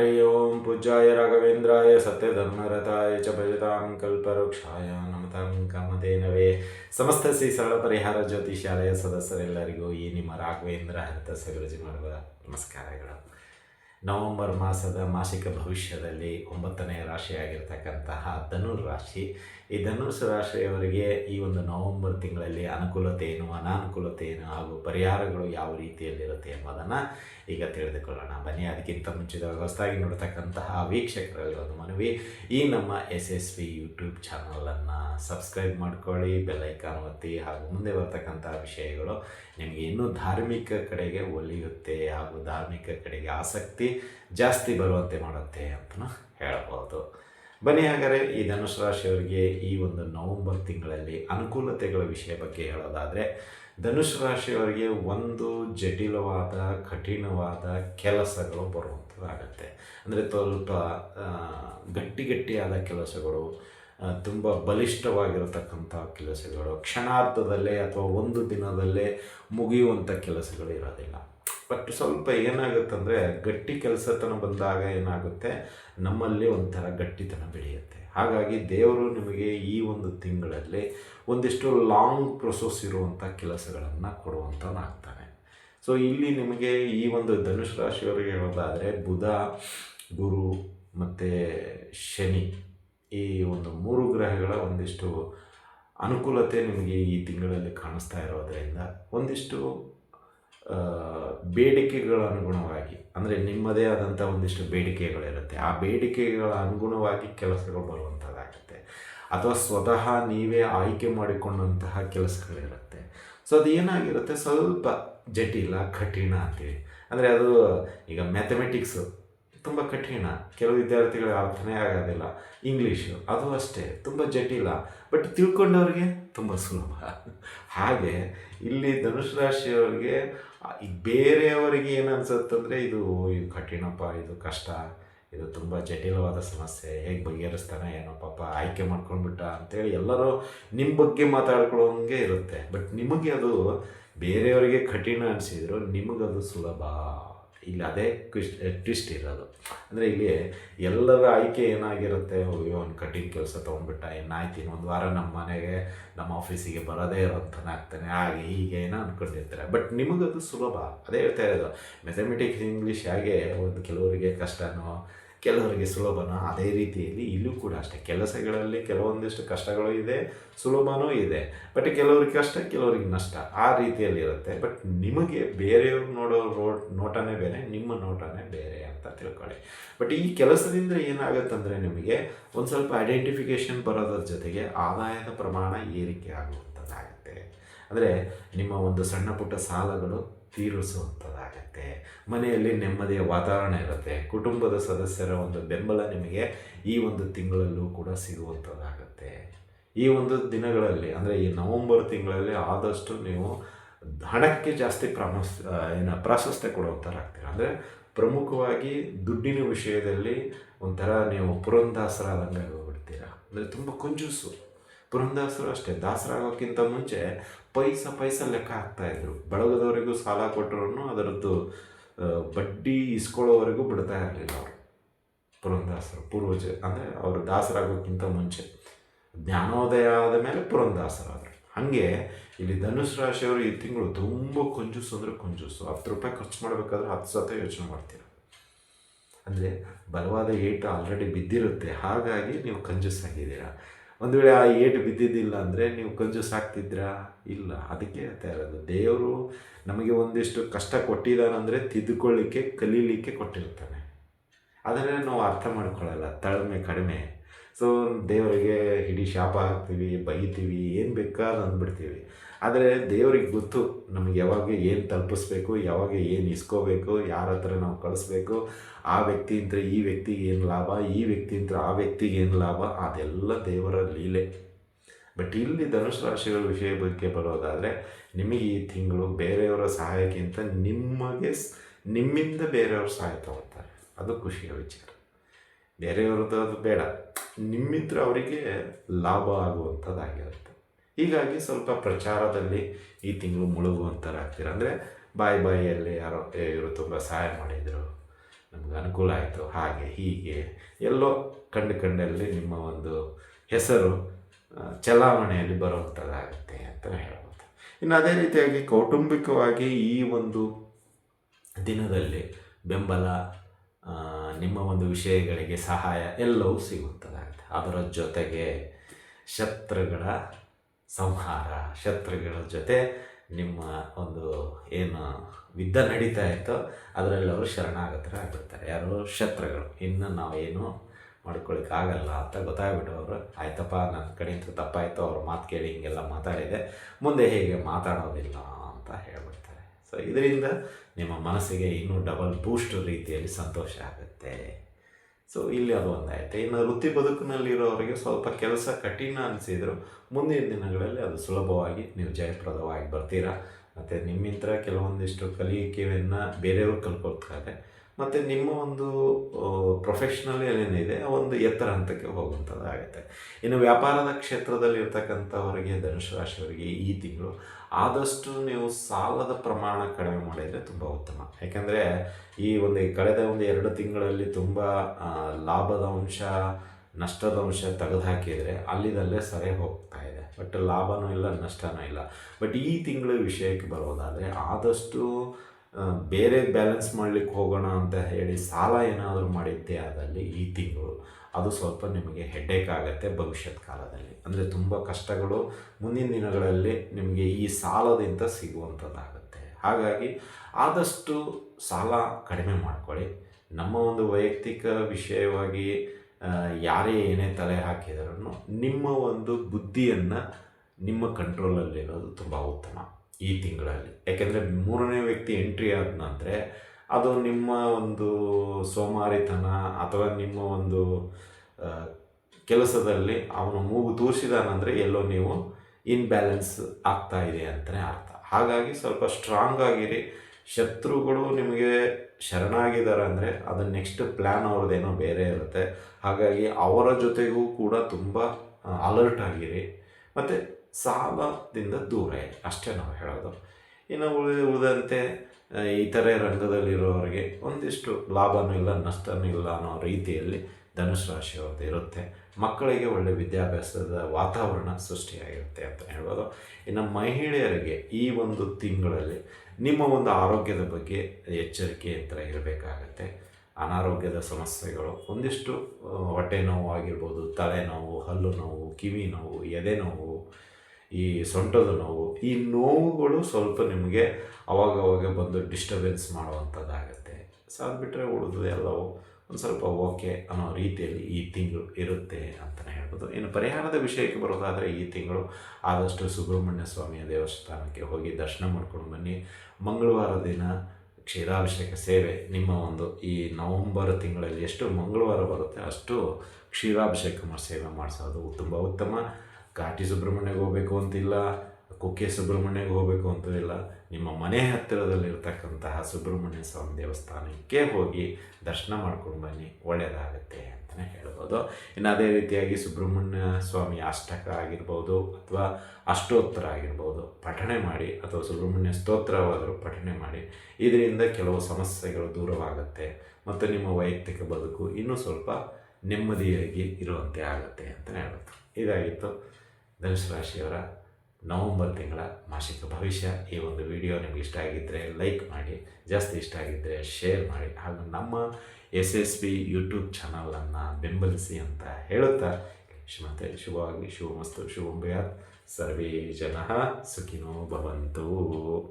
ಓಂ ಪೂಜ್ಯಾಯ ರಾಘವೇಂದ್ರಾಯ ಸತ್ಯಧರ್ಮರತಾಯ ಚ ಭಜತಾಂ ಕಲ್ಪವೃಕ್ಷಾಯ ನಮತಾಂ ಕಾಮಧೇನವೇ ಸಮಸ್ತ ಶ್ರೀ ಸರಳ ಪರಿಹಾರ ಜ್ಯೋತಿಷಾಲಯ ಸದಸ್ಯರೆಲ್ಲರಿಗೂ ಈ ನಿಮ್ಮ ರಾಘವೇಂದ್ರ ಹರಿತ ಸಗುರುಜಿ ಮಾಡುವ ನಮಸ್ಕಾರಗಳು. ನವೆಂಬರ್ ಮಾಸದ ಮಾಸಿಕ ಭವಿಷ್ಯದಲ್ಲಿ ಒಂಬತ್ತನೇ ರಾಶಿಯಾಗಿರ್ತಕ್ಕಂತಹ ಧನುರ್ ರಾಶಿ. ಈ ಧನುಸ್ ರಾಶಿಯವರಿಗೆ ಈ ಒಂದು ನವೆಂಬರ್ ತಿಂಗಳಲ್ಲಿ ಅನುಕೂಲತೆ ಏನು, ಅನಾನುಕೂಲತೆ ಏನು ಹಾಗೂ ಪರಿಹಾರಗಳು ಯಾವ ರೀತಿಯಲ್ಲಿರುತ್ತೆ ಎಂಬುದನ್ನು ಈಗ ತಿಳಿದುಕೊಳ್ಳೋಣ. ಬನ್ನಿ, ಅದಕ್ಕಿಂತ ಮುಂಚಿತವಾಗಿ ಹೊಸದಾಗಿ ನೋಡ್ತಕ್ಕಂತಹ ವೀಕ್ಷಕರಲ್ಲಿ ಒಂದು ಮನವಿ. ಈ ನಮ್ಮ ಎಸ್ ಎಸ್ ವಿ ಯೂಟ್ಯೂಬ್ ಚಾನಲನ್ನು ಸಬ್ಸ್ಕ್ರೈಬ್ ಮಾಡ್ಕೊಳ್ಳಿ ಬೆಲ್ಲೈಕಾನ್ ಒತ್ತಿ ಹಾಗೂ ಮುಂದೆ ಬರ್ತಕ್ಕಂತಹ ವಿಷಯಗಳು ನಿಮಗೆ ಇನ್ನೂ ಧಾರ್ಮಿಕ ಕಡೆಗೆ ಒಲಿಯುತ್ತೆ ಹಾಗೂ ಧಾರ್ಮಿಕ ಕಡೆಗೆ ಆಸಕ್ತಿ ಜಾಸ್ತಿ ಬರುವಂತೆ ಮಾಡುತ್ತೆ ಅಂತಲೂ ಹೇಳಬಹುದು ಬನ್ನಿ ಹಾಗಾದರೆ ಈ ಧನುಷ್ ರಾಶಿಯವರಿಗೆ ಈ ಒಂದು ನವೆಂಬರ್ ತಿಂಗಳಲ್ಲಿ ಅನುಕೂಲತೆಗಳ ವಿಷಯ ಬಗ್ಗೆ ಹೇಳೋದಾದರೆ, ಧನುಷ್ ರಾಶಿಯವರಿಗೆ ಒಂದು ಜಟಿಲವಾದ, ಕಠಿಣವಾದ ಕೆಲಸಗಳು ಬರುವಂಥದ್ದಾಗತ್ತೆ. ಅಂದರೆ ಸ್ವಲ್ಪ ಗಟ್ಟಿಗಟ್ಟಿಯಾದ ಗಟ್ಟಿ ಗಟ್ಟಿಯಾದ ಕೆಲಸಗಳು ತುಂಬ ಬಲಿಷ್ಠವಾಗಿರತಕ್ಕಂಥ ಕೆಲಸಗಳು, ಕ್ಷಣಾರ್ಧದಲ್ಲೇ ಅಥವಾ ಒಂದು ದಿನದಲ್ಲೇ ಮುಗಿಯುವಂಥ ಕೆಲಸಗಳು ಇರೋದಿಲ್ಲ. ಬಟ್ ಸ್ವಲ್ಪ ಏನಾಗುತ್ತಂದರೆ ಗಟ್ಟಿ ಕೆಲಸತನ ಬಂದಾಗ ಏನಾಗುತ್ತೆ? ನಮ್ಮಲ್ಲಿ ಒಂಥರ ಗಟ್ಟಿತನ ಬೆಳೆಯುತ್ತೆ. ಹಾಗಾಗಿ ದೇವರು ನಿಮಗೆ ಈ ಒಂದು ತಿಂಗಳಲ್ಲಿ ಒಂದಿಷ್ಟು ಲಾಂಗ್ ಪ್ರೊಸೆಸ್ ಇರುವಂಥ ಕೆಲಸಗಳನ್ನು ಕೊಡುವಂಥದ್ದಾಗ್ತಾನೆ ಸೊ ಇಲ್ಲಿ ನಿಮಗೆ ಈ ಒಂದು ಧನುಷ್ ರಾಶಿಯವರಿಗೆ ಹೇಳೋದಾದರೆ ಬುಧ, ಗುರು ಮತ್ತು ಶನಿ ಈ ಒಂದು ಮೂರು ಗ್ರಹಗಳ ಒಂದಿಷ್ಟು ಅನುಕೂಲತೆ ನಿಮಗೆ ಈ ತಿಂಗಳಲ್ಲಿ ಕಾಣಿಸ್ತಾ ಇರೋದರಿಂದ ಒಂದಿಷ್ಟು ಬೇಡಿಕೆಗಳ ಅನುಗುಣವಾಗಿ, ಅಂದರೆ ನಿಮ್ಮದೇ ಆದಂಥ ಒಂದಿಷ್ಟು ಬೇಡಿಕೆಗಳಿರುತ್ತೆ. ಆ ಬೇಡಿಕೆಗಳ ಅನುಗುಣವಾಗಿ ಕೆಲಸಗಳು ಬರುವಂಥದ್ದಾಗುತ್ತೆ ಅಥವಾ ಸ್ವತಃ ನೀವೇ ಆಯ್ಕೆ ಮಾಡಿಕೊಂಡಂತಹ ಕೆಲಸಗಳಿರುತ್ತೆ. ಸೊ ಅದು ಏನಾಗಿರುತ್ತೆ? ಸ್ವಲ್ಪ ಜಟಿಲ, ಕಠಿಣ ಅಂತೇಳಿ. ಅಂದರೆ ಅದು ಈಗ ಮ್ಯಾಥಮೆಟಿಕ್ಸು ತುಂಬ ಕಠಿಣ. ಕೆಲವು ವಿದ್ಯಾರ್ಥಿಗಳಿಗೆ ಅರ್ಥನೇ ಆಗೋದಿಲ್ಲ. ಇಂಗ್ಲೀಷು ಅದು ಅಷ್ಟೇ, ತುಂಬ ಜಟಿಲ. ಬಟ್ ತಿಳ್ಕೊಂಡವ್ರಿಗೆ ತುಂಬ ಸುಲಭ. ಹಾಗೆ ಇಲ್ಲಿ ಧನುಷ್ ರಾಶಿಯವ್ರಿಗೆ ಬೇರೆಯವರಿಗೆ ಏನು ಅನ್ಸುತ್ತಂದರೆ ಇದು ಇದು ಕಠಿಣಪ್ಪ, ಇದು ಕಷ್ಟ, ಇದು ತುಂಬ ಜಟಿಲವಾದ ಸಮಸ್ಯೆ. ಹೇಗೆ ಬಗೆಹರಿಸ್ತಾನೆ, ಏನೋ ಪಾಪ ಆಯ್ಕೆ ಮಾಡ್ಕೊಂಡ್ಬಿಟ್ಟ ಅಂತೇಳಿ ಎಲ್ಲರೂ ನಿಮ್ಮ ಬಗ್ಗೆ ಮಾತಾಡ್ಕೊಳ್ಳೋಂಗೆ ಇರುತ್ತೆ. ಬಟ್ ನಿಮಗೆ ಅದು ಬೇರೆಯವರಿಗೆ ಕಠಿಣ ಅನಿಸಿದ್ರು ನಿಮಗದು ಸುಲಭ. ಇಲ್ಲಿ ಅದೇ ಕ್ವಿಸ್ಟ್ ಟ್ವಿಸ್ಟ್ ಇರೋದು. ಅಂದರೆ ಇಲ್ಲಿ ಎಲ್ಲರ ಆಯ್ಕೆ ಏನಾಗಿರುತ್ತೆ ಅಯ್ಯೋ ಒಂದು ಕಠಿಣ ಕೆಲಸ ತೊಗೊಂಡ್ಬಿಟ್ಟ ಏನಾಯ್ತು ಇನ್ನೊಂದು ವಾರ ನಮ್ಮ ಮನೆಗೆ, ನಮ್ಮ ಆಫೀಸಿಗೆ ಬರೋದೇ ಇರೋಂಥನ ಆಗ್ತಾನೆ, ಹಾಗೆ ಹೀಗೆ ಏನೋ ಅಂದ್ಕೊಂಡಿರ್ತಾರೆ ಬಟ್ ನಿಮಗದು ಸುಲಭ. ಅದೇ ಹೇಳ್ತಾ ಇರೋದು. ಮೆಥಮೆಟಿಕ್ಸ್ ಇಂಗ್ಲೀಷ್ ಹೇಗೆ ಒಂದು ಕೆಲವರಿಗೆ ಕಷ್ಟನೋ ಕೆಲವರಿಗೆ ಸುಲಭನ? ಅದೇ ರೀತಿಯಲ್ಲಿ ಇಲ್ಲೂ ಕೂಡ ಅಷ್ಟೇ. ಕೆಲಸಗಳಲ್ಲಿ ಕೆಲವೊಂದಿಷ್ಟು ಕಷ್ಟಗಳು ಇದೆ, ಸುಲಭನೂ ಇದೆ. ಬಟ್ ಕೆಲವ್ರಿಗೆ ಕಷ್ಟ, ಕೆಲವ್ರಿಗೆ ನಷ್ಟ. ಆ ರೀತಿಯಲ್ಲಿ ಇರುತ್ತೆ. ಬಟ್ ನಿಮಗೆ ಬೇರೆಯವ್ರು ನೋಡೋ ರೋ, ನೋಟನೇ ಬೇರೆ, ನಿಮ್ಮ ನೋಟನೇ ಬೇರೆ ಅಂತ ತಿಳ್ಕೊಳ್ಳಿ. ಬಟ್ ಈ ಕೆಲಸದಿಂದ ಏನಾಗುತ್ತಂದರೆ ನಿಮಗೆ ಒಂದು ಸ್ವಲ್ಪ ಐಡೆಂಟಿಫಿಕೇಷನ್ ಬರೋದ್ರ ಜೊತೆಗೆ ಆದಾಯದ ಪ್ರಮಾಣ ಏರಿಕೆ ಆಗುವಂಥದ್ದಾಗುತ್ತೆ ಅಂದರೆ ನಿಮ್ಮ ಒಂದು ಸಣ್ಣ ಪುಟ್ಟ ಸಾಲಗಳು ತೀರಿಸುವಂಥದ್ದಾಗತ್ತೆ ಮನೆಯಲ್ಲಿ ನೆಮ್ಮದಿಯ ವಾತಾವರಣ ಇರುತ್ತೆ. ಕುಟುಂಬದ ಸದಸ್ಯರ ಒಂದು ಬೆಂಬಲ ನಿಮಗೆ ಈ ಒಂದು ತಿಂಗಳಲ್ಲೂ ಕೂಡ ಸಿಗುವಂಥದ್ದಾಗತ್ತೆ ಈ ಒಂದು ದಿನಗಳಲ್ಲಿ, ಅಂದರೆ ಈ ನವಂಬರ್ ತಿಂಗಳಲ್ಲಿ ಆದಷ್ಟು ನೀವು ಹಣಕ್ಕೆ ಜಾಸ್ತಿ ಪ್ರಾಮಸ್ ಏನು ಪ್ರಾಶಸ್ತ್ಯ ಕೊಡುವಂಥರಾಗ್ತೀರ ಅಂದರೆ ಪ್ರಮುಖವಾಗಿ ದುಡ್ಡಿನ ವಿಷಯದಲ್ಲಿ ಒಂಥರ ನೀವು ಪುರಂದಾಸರಾದಂಗೆ ಹೋಗ್ಬಿಡ್ತೀರ ಅಂದರೆ ತುಂಬ ಕಂಜೂಸು. ಪುರಂದಾಸರು ಅಷ್ಟೇ. ದಾಸರಾಗೋಕ್ಕಿಂತ ಮುಂಚೆ ಪೈಸ ಪೈಸ ಲೆಕ್ಕ ಹಾಕ್ತಾಯಿದ್ರು ಬಳಗದವರಿಗೂ ಸಾಲ ಕೊಟ್ಟರು ಅದರದ್ದು ಬಡ್ಡಿ ಇಸ್ಕೊಳ್ಳೋವರೆಗೂ ಬಿಡ್ತಾ ಇರಲಿಲ್ಲ ಅವರು. ಪುರಂದಾಸರು, ಪೂರ್ವಜ, ಅಂದರೆ ಅವರು ದಾಸರಾಗೋಕ್ಕಿಂತ ಮುಂಚೆ. ಜ್ಞಾನೋದಯ ಆದ ಮೇಲೆ ಪುರಂದಾಸರಾದರು. ಹಾಗೆ ಇಲ್ಲಿ ಧನುಷ್ ರಾಶಿಯವರು ಈ ತಿಂಗಳು ತುಂಬ ಕಂಜೂಸು ಅಂದರೆ ಕಂಜೂಸು. ಹತ್ತು ರೂಪಾಯಿ ಖರ್ಚು ಮಾಡಬೇಕಾದ್ರೆ ಹತ್ತು ಸತ ಯೋಚನೆ ಮಾಡ್ತೀರ. ಅಂದರೆ ಬಲವಾದ ಏಟು ಆಲ್ರೆಡಿ ಬಿದ್ದಿರುತ್ತೆ. ಹಾಗಾಗಿ ನೀವು ಕಂಜೂಸ್ ಆಗಿದ್ದೀರಾ ಒಂದು ವೇಳೆ ಆ ಏಟು ಬಿದ್ದಿದ್ದಿಲ್ಲ ಅಂದರೆ ನೀವು ಕಂಜು ಆಗ್ತಿದ್ರಾ? ಇಲ್ಲ, ಅದಕ್ಕೆ ಹೇಳ್ತಾ ದೇವರು ನಮಗೆ ಒಂದಿಷ್ಟು ಕಷ್ಟ ಕೊಟ್ಟಿದ್ದಾನಂದರೆ ತಿದ್ದುಕೊಳ್ಳಿಕ್ಕೆ ಕಲೀಲಿಕ್ಕೆ ಕೊಟ್ಟಿರ್ತಾನೆ. ಅದನ್ನೇ ನಾವು ಅರ್ಥ ಮಾಡ್ಕೊಳ್ಳಲ್ಲ, ತಾಳ್ಮೆ ಕಡಿಮೆ. ಸೊ ದೇವರಿಗೆ ಹಿಡಿ ಶಾಪ ಹಾಕ್ತೀವಿ, ಬೈತೀವಿ, ಏನು ಬೇಕಾದ್ರೂ ಅಂದ್ಬಿಡ್ತೀವಿ. ಆದರೆ ದೇವರಿಗೆ ಗೊತ್ತು ನಮಗೆ ಯಾವಾಗ ಏನು ತಲುಪಿಸ್ಬೇಕು, ಯಾವಾಗ ಏನು ಇಸ್ಕೋಬೇಕು, ಯಾರ ಹತ್ರ ನಾವು ಕಳಿಸ್ಬೇಕು, ಆ ವ್ಯಕ್ತಿ ಅಂತ ಈ ವ್ಯಕ್ತಿಗೆ ಏನು ಲಾಭ, ಈ ವ್ಯಕ್ತಿ ಅಂತ ಆ ವ್ಯಕ್ತಿಗೆ ಏನು ಲಾಭ, ಅದೆಲ್ಲ ದೇವರ ಲೀಲೆ. ಬಟ್ ಇಲ್ಲಿ ಧನುಷ್ ರಾಶಿಗಳ ವಿಷಯ ಬಗ್ಗೆ ಬರೋದಾದರೆ, ನಿಮಗೆ ಈ ತಿಂಗಳು ಬೇರೆಯವರ ಸಹಾಯಕ್ಕಿಂತ ನಿಮಗೆ ನಿಮ್ಮಿಂದ ಬೇರೆಯವ್ರ ಸಹಾಯ ತಗೊಳ್ತಾರೆ. ಅದು ಖುಷಿಯ ವಿಚಾರ. ಬೇರೆಯವ್ರದ್ದು ಅದು ಬೇಡ. ನಿಮ್ಮಿಂದ ಅವರಿಗೆ ಲಾಭ ಆಗುವಂಥದ್ದಾಗಿರುತ್ತೆ. ಹೀಗಾಗಿ ಸ್ವಲ್ಪ ಪ್ರಚಾರದಲ್ಲಿ ಈ ತಿಂಗಳು ಮುಳುಗುವಂಥರಾಗ್ತೀರ ಅಂದರೆ ಬಾಯಿ ಬಾಯಿಯಲ್ಲಿ ಯಾರೋ ಇವರು ತುಂಬ ಸಹಾಯ ಮಾಡಿದರು. ನಮ್ಗೆ ಅನುಕೂಲ ಆಯಿತು. ಹಾಗೆ, ಹೀಗೆ ಎಲ್ಲೋ ಕಂಡು ಕಂಡಲ್ಲಿ ನಿಮ್ಮ ಒಂದು ಹೆಸರು ಚಲಾವಣೆಯಲ್ಲಿ ಬರುವಂಥದ್ದಾಗುತ್ತೆ ಅಂತ ಹೇಳ್ಬೋದು. ಇನ್ನು ಅದೇ ರೀತಿಯಾಗಿ ಕೌಟುಂಬಿಕವಾಗಿ ಈ ಒಂದು ದಿನದಲ್ಲಿ ಬೆಂಬಲ ನಿಮ್ಮ ಒಂದು ವಿಷಯಗಳಿಗೆ ಸಹಾಯ ಎಲ್ಲವೂ ಸಿಗುತ್ತದಾಗುತ್ತೆ. ಅದರ ಜೊತೆಗೆ ಶತ್ರುಗಳ ಸಂಹಾರ, ಶತ್ರುಗಳ ಜೊತೆ ನಿಮ್ಮ ಒಂದು ಏನು ಯುದ್ಧ ನಡೀತಾ ಇತ್ತೋ ಅದರಲ್ಲಿ ಅವರು ಶರಣಾಗತರ ಆಗಿಬಿಡ್ತಾರೆ ಯಾರು ಶತ್ರುಗಳು. ಇನ್ನು ನಾವೇನು ಮಾಡ್ಕೊಳಿಕ್ಕೆ ಆಗಲ್ಲ ಅಂತ ಗೊತ್ತಾಗ್ಬಿಟ್ಟು ಅವರು, ಆಯ್ತಪ್ಪ ನನ್ನ ಕಡೆಯಿಂದ ತಪ್ಪಾಯಿತು, ಅವ್ರ ಮಾತು ಕೇಳಿ ಹಿಂಗೆಲ್ಲ ಮಾತಾಡಿದೆ. ಮುಂದೆ ಹೇಗೆ ಮಾತಾಡೋದಿಲ್ಲ ಅಂತ ಹೇಳ್ಬಿಡ್ತಾರೆ. ಸೊ ಇದರಿಂದ ನಿಮ್ಮ ಮನಸ್ಸಿಗೆ ಇನ್ನೂ ಡಬಲ್ ಬೂಸ್ಟ್ ರೀತಿಯಲ್ಲಿ ಸಂತೋಷ ಆಗುತ್ತೆ. ಸೊ ಇಲ್ಲಿ ಅದು ಒಂದಾಯ್ತು. ಇನ್ನು ವೃತ್ತಿ ಬದುಕಿನಲ್ಲಿರೋರಿಗೆ ಸ್ವಲ್ಪ ಕೆಲಸ ಕಠಿಣ ಅನಿಸಿದ್ರು. ಮುಂದಿನ ದಿನಗಳಲ್ಲಿ ಅದು ಸುಲಭವಾಗಿ ನೀವು ಜಯಪ್ರದವಾಗಿ ಬರ್ತೀರಾ? ಮತ್ತು ನಿಮ್ಮಿಂದ ಕೆಲವೊಂದಿಷ್ಟು ಕಲಿಕೆಯನ್ನು ಬೇರೆಯವರು ಕಲ್ಕೊಳ್ತಾರೆ. ಮತ್ತು ನಿಮ್ಮ ಒಂದು ಪ್ರೊಫೆಷ್ನಲ್ ಏನೇನಿದೆ ಒಂದು ಎತ್ತರ ಹಂತಕ್ಕೆ ಹೋಗುವಂಥದ್ದಾಗುತ್ತೆ ಇನ್ನು ವ್ಯಾಪಾರದ ಕ್ಷೇತ್ರದಲ್ಲಿ ಇರ್ತಕ್ಕಂಥವರಿಗೆ ಧನುಷು ರಾಶಿಯವರಿಗೆ ಈ ತಿಂಗಳು ಆದಷ್ಟು ನೀವು ಸಾಲದ ಪ್ರಮಾಣ ಕಡಿಮೆ ಮಾಡಿದರೆ ತುಂಬ ಉತ್ತಮ. ಯಾಕೆಂದರೆ ಈ ಒಂದು ಕಳೆದ ಒಂದು ಎರಡು ತಿಂಗಳಲ್ಲಿ ತುಂಬ ಲಾಭದ ಅಂಶ, ನಷ್ಟದ ಅಂಶ ತೆಗೆದು ಹಾಕಿದರೆ ಅಲ್ಲಿದಲ್ಲೇ ಸರಿ ಹೋಗ್ತಾ ಇದೆ. ಬಟ್ ಲಾಭನೂ ಇಲ್ಲ, ನಷ್ಟನೂ ಇಲ್ಲ. ಬಟ್ ಈ ತಿಂಗಳ ವಿಷಯಕ್ಕೆ ಬರೋದಾದರೆ ಆದಷ್ಟು ಬೇರೆ ಬ್ಯಾಲೆನ್ಸ್ ಮಾಡಲಿಕ್ಕೆ ಹೋಗೋಣ ಅಂತ ಹೇಳಿ ಸಾಲ ಏನಾದರೂ ಮಾಡಿದ್ದೇ ಆದಲ್ಲಿ ಈ ತಿಂಗಳು, ಅದು ಸ್ವಲ್ಪ ನಿಮಗೆ ಹೆಡ್ಡೇಕ್ ಆಗುತ್ತೆ ಭವಿಷ್ಯದ ಕಾಲದಲ್ಲಿ. ಅಂದರೆ ತುಂಬ ಕಷ್ಟಗಳು ಮುಂದಿನ ದಿನಗಳಲ್ಲಿ ನಿಮಗೆ ಈ ಸಾಲದಿಂದ ಸಿಗುವಂಥದ್ದಾಗುತ್ತೆ ಹಾಗಾಗಿ ಆದಷ್ಟು ಸಾಲ ಕಡಿಮೆ ಮಾಡ್ಕೊಳ್ಳಿ. ನಮ್ಮ ಒಂದು ವೈಯಕ್ತಿಕ ವಿಷಯವಾಗಿ ಯಾರೇ ಏನೇ ತಲೆ ಹಾಕಿದರೂ ನಿಮ್ಮ ಒಂದು ಬುದ್ಧಿಯನ್ನು ನಿಮ್ಮ ಕಂಟ್ರೋಲಲ್ಲಿರೋದು ತುಂಬ ಉತ್ತಮ. ಈ ತಿಂಗಳಲ್ಲಿ. ಯಾಕೆಂದರೆ ಮೂರನೇ ವ್ಯಕ್ತಿ ಎಂಟ್ರಿ ಆದ ನಂತರ ಅದು ನಿಮ್ಮ ಒಂದು ಸೋಮಾರಿತನ ಅಥವಾ ನಿಮ್ಮ ಒಂದು ಕೆಲಸದಲ್ಲಿ ಅವನು ಮೂಗು ತೂರಿಸಿದಾನಂದರೆ ಎಲ್ಲೋ ನೀವು ಇನ್ಬ್ಯಾಲೆನ್ಸ್ ಆಗ್ತಾ ಇದೆ ಅಂತಲೇ ಅರ್ಥ. ಹಾಗಾಗಿ ಸ್ವಲ್ಪ ಸ್ಟ್ರಾಂಗ್ ಆಗಿರಿ. ಶತ್ರುಗಳು ನಿಮಗೆ ಶರಣಾಗಿದ್ದಾರೆ ಅಂದರೆ ಅದು ನೆಕ್ಸ್ಟ್ ಪ್ಲ್ಯಾನ್ ಅವ್ರದ್ದೇನೋ ಬೇರೆ ಇರುತ್ತೆ. ಹಾಗಾಗಿ ಅವರ ಜೊತೆಗೂ ಕೂಡ ತುಂಬ ಅಲರ್ಟ್ ಆಗಿರಿ. ಮತ್ತು ಸಾಲದಿಂದ ದೂರ ಇರಿ ಅಷ್ಟೇ ನಾವು ಹೇಳೋದು. ಇನ್ನು ಉಳಿದ, ಉಳಿದಂತೆ ಇತರೆ ರಂಗದಲ್ಲಿರೋರಿಗೆ ಒಂದಿಷ್ಟು ಲಾಭನೂ ಇಲ್ಲ, ನಷ್ಟನೂ ಇಲ್ಲ ಅನ್ನೋ ರೀತಿಯಲ್ಲಿ ಧನುಷ್ ರಾಶಿಯವ್ರದ್ದು ಇರುತ್ತೆ. ಮಕ್ಕಳಿಗೆ ಒಳ್ಳೆಯ ವಿದ್ಯಾಭ್ಯಾಸದ ವಾತಾವರಣ ಸೃಷ್ಟಿಯಾಗಿರುತ್ತೆ ಅಂತ ಹೇಳ್ಬೋದು. ಇನ್ನು ಮಹಿಳೆಯರಿಗೆ ಈ ಒಂದು ತಿಂಗಳಲ್ಲಿ ನಿಮ್ಮ ಒಂದು ಆರೋಗ್ಯದ ಬಗ್ಗೆ ಎಚ್ಚರಿಕೆ ಅಂತ ಇರಬೇಕಾಗತ್ತೆ ಅನಾರೋಗ್ಯದ ಸಮಸ್ಯೆಗಳು, ಒಂದಿಷ್ಟು ಹೊಟ್ಟೆ ನೋವು ಆಗಿರ್ಬೋದು, ತಲೆನೋವು, ಹಲ್ಲು ನೋವು, ಕಿವಿ ನೋವು, ಎದೆ ನೋವು ಈ ಸೊಂಟದ ನೋವು, ಈ ನೋವುಗಳು ಸ್ವಲ್ಪ ನಿಮಗೆ ಅವಾಗವಾಗ ಬಂದು ಡಿಸ್ಟರ್ಬೆನ್ಸ್ ಮಾಡುವಂಥದ್ದಾಗತ್ತೆ. ಸೊ ಅದು ಬಿಟ್ಟರೆ ಉಳಿದು ಎಲ್ಲವೂ ಒಂದು ಸ್ವಲ್ಪ ಓಕೆ ಅನ್ನೋ ರೀತಿಯಲ್ಲಿ ಈ ತಿಂಗಳು ಇರುತ್ತೆ ಅಂತಲೇ ಹೇಳ್ಬೋದು. ಇನ್ನು ಪರಿಹಾರದ ವಿಷಯಕ್ಕೆ ಬರೋದಾದರೆ ಈ ತಿಂಗಳು ಆದಷ್ಟು ಸುಬ್ರಹ್ಮಣ್ಯ ಸ್ವಾಮಿಯ ದೇವಸ್ಥಾನಕ್ಕೆ ಹೋಗಿ ದರ್ಶನ ಮಾಡ್ಕೊಂಡು ಬನ್ನಿ. ಮಂಗಳವಾರ ದಿನ ಕ್ಷೀರಾಭಿಷೇಕ ಸೇವೆ, ನಿಮ್ಮ ಒಂದು ಈ ನವಂಬರ್ ತಿಂಗಳಲ್ಲಿ ಎಷ್ಟು ಮಂಗಳವಾರ ಬರುತ್ತೆ ಅಷ್ಟು ಕ್ಷೀರಾಭಿಷೇಕ ಸೇವೆ ಮಾಡಿಸೋದು ತುಂಬ ಉತ್ತಮ. ಘಾಟಿ ಸುಬ್ರಹ್ಮಣ್ಯಗೆ ಹೋಗಬೇಕು ಅಂತಿಲ್ಲ, ಕುಕ್ಕೆ ಸುಬ್ರಹ್ಮಣ್ಯಗೆ ಹೋಗಬೇಕು ಅಂತಿಲ್ಲ, ನಿಮ್ಮ ಮನೆ ಹತ್ತಿರದಲ್ಲಿರ್ತಕ್ಕಂತಹ ಸುಬ್ರಹ್ಮಣ್ಯ ಸ್ವಾಮಿ ದೇವಸ್ಥಾನಕ್ಕೆ ಹೋಗಿ ದರ್ಶನ ಮಾಡ್ಕೊಂಡು ಬನ್ನಿ ಒಳ್ಳೆಯದಾಗುತ್ತೆ ಅಂತಲೇ ಹೇಳ್ಬೋದು. ಇನ್ನು ಅದೇ ರೀತಿಯಾಗಿ ಸುಬ್ರಹ್ಮಣ್ಯ ಸ್ವಾಮಿ ಅಷ್ಟಕ ಆಗಿರ್ಬೋದು ಅಥವಾ ಅಷ್ಟೋತ್ತರ ಆಗಿರ್ಬೋದು, ಪಠಣೆ ಮಾಡಿ ಅಥವಾ ಸುಬ್ರಹ್ಮಣ್ಯ ಸ್ತೋತ್ರವಾದರೂ ಪಠಣೆ ಮಾಡಿ, ಇದರಿಂದ ಕೆಲವು ಸಮಸ್ಯೆಗಳು ದೂರವಾಗುತ್ತೆ ಮತ್ತು ನಿಮ್ಮ ವೈಯಕ್ತಿಕ ಬದುಕು ಇನ್ನೂ ಸ್ವಲ್ಪ ನೆಮ್ಮದಿಯಾಗಿ ಇರುವಂತೆ ಆಗುತ್ತೆ ಅಂತಲೇ ಹೇಳ್ಬೋದು. ಇದಾಗಿತ್ತು. ಧನುಷ್ ರಾಶಿಯವರ ನವಂಬರ್ ತಿಂಗಳ ಮಾಸಿಕ ಭವಿಷ್ಯ. ಈ ಒಂದು ವಿಡಿಯೋ ನಿಮ್ಗೆ ಇಷ್ಟ ಆಗಿದ್ದರೆ ಲೈಕ್ ಮಾಡಿ, ಜಾಸ್ತಿ ಇಷ್ಟ ಆಗಿದ್ದರೆ ಶೇರ್ ಮಾಡಿ, ಹಾಗೂ ನಮ್ಮ ಎಸ್ ಎಸ್ ಬಿ ಯೂಟ್ಯೂಬ್ ಚಾನಲನ್ನು ಬೆಂಬಲಿಸಿ ಅಂತ ಹೇಳುತ್ತಾ ಕ್ಷಮತೆ ಶುಭವಾಗಿ, ಶುಭಮಸ್ತು, ಶುಭಂ ಸರ್ವೇ ಜನ ಸುಖಿನೋ ಭವಂತು.